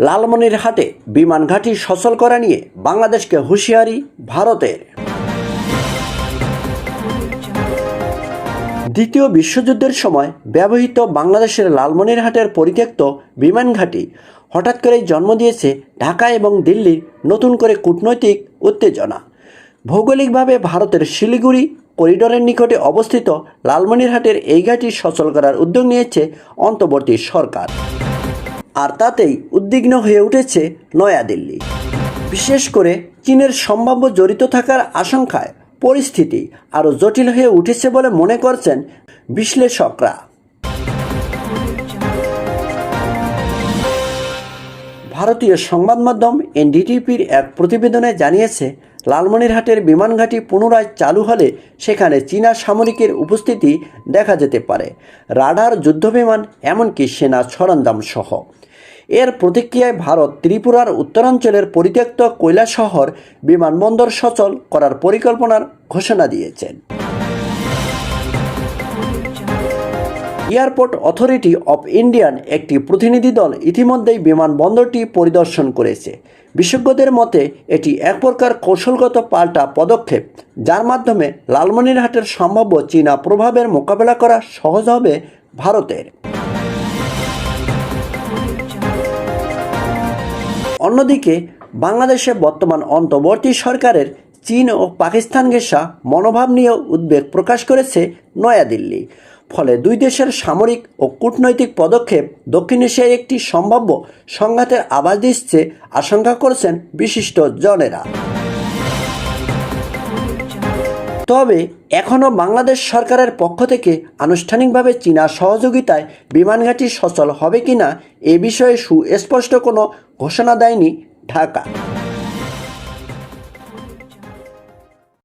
লালমনিরহাটে বিমান ঘাঁটি সচল করা নিয়ে বাংলাদেশকে হুঁশিয়ারি ভারতের। দ্বিতীয় বিশ্বযুদ্ধের সময় ব্যবহৃত বাংলাদেশের লালমনিরহাটের পরিত্যক্ত বিমান ঘাঁটি হঠাৎ করেই জন্ম দিয়েছে ঢাকা এবং দিল্লির নতুন করে কূটনৈতিক উত্তেজনা। ভৌগোলিকভাবে ভারতের শিলিগুড়ি করিডোরের নিকটে অবস্থিত লালমনিরহাটের এই ঘাঁটি সচল করার উদ্যোগ নিয়েছে অন্তর্বর্তী সরকার। আর তাতেই উদ্বিগ্ন হয়ে উঠেছে নয়াদিল্লি। বিশেষ করে চীনের সম্ভাব্য জড়িত থাকার আশঙ্কায় পরিস্থিতি আরও জটিল হয়ে উঠেছে বলে মনে করছেন বিশ্লেষকরা। ভারতীয় সংবাদ মাধ্যম এনডিটিপির এক প্রতিবেদনে জানিয়েছে লালমনিরহাটের বিমানঘাটি পুনরায় চালু হলে সেখানে চীনা সামরিকের উপস্থিতি দেখা যেতে পারে। রাডার যুদ্ধবিমান, এমনকি সেনা সরঞ্জাম সহ। এর প্রতিক্রিয়ায় ভারত ত্রিপুরার উত্তরাঞ্চলের পরিত্যক্ত কৈলা শহর বিমানবন্দর সচল করার পরিকল্পনার ঘোষণা দিয়েছেন এয়ারপোর্ট অথরিটি অফ ইন্ডিয়ান একটি প্রতিনিধি দল ইতিমধ্যেই বিমানবন্দরটি পরিদর্শন করেছে। বিশেষজ্ঞদের মতে, এটি এক প্রকার কৌশলগত পাল্টা পদক্ষেপ, যার মাধ্যমে লালমনিরহাটের সম্ভাব্য চীনা প্রভাবের মোকাবেলা করা সহজ হবে ভারতের। অন্যদিকে, বাংলাদেশে বর্তমান অন্তর্বর্তী সরকারের চীন ও পাকিস্তান ঘেঁষা মনোভাব নিয়ে উদ্বেগ প্রকাশ করেছে নয়াদিল্লি। ফলে দুই দেশের সামরিক ও কূটনৈতিক পদক্ষেপ দক্ষিণ এশিয়ায় একটি সম্ভাব্য সংঘাতের আভাস দিচ্ছে, আশঙ্কা করছেন বিশিষ্ট জনেরা। তবে এখনও বাংলাদেশ সরকারের পক্ষ থেকে আনুষ্ঠানিকভাবে চীনা সহযোগিতায় বিমানঘাটি সচল হবে কিনা এ বিষয়ে সুস্পষ্ট কোনো ঘোষণা দেয়নি ঢাকা।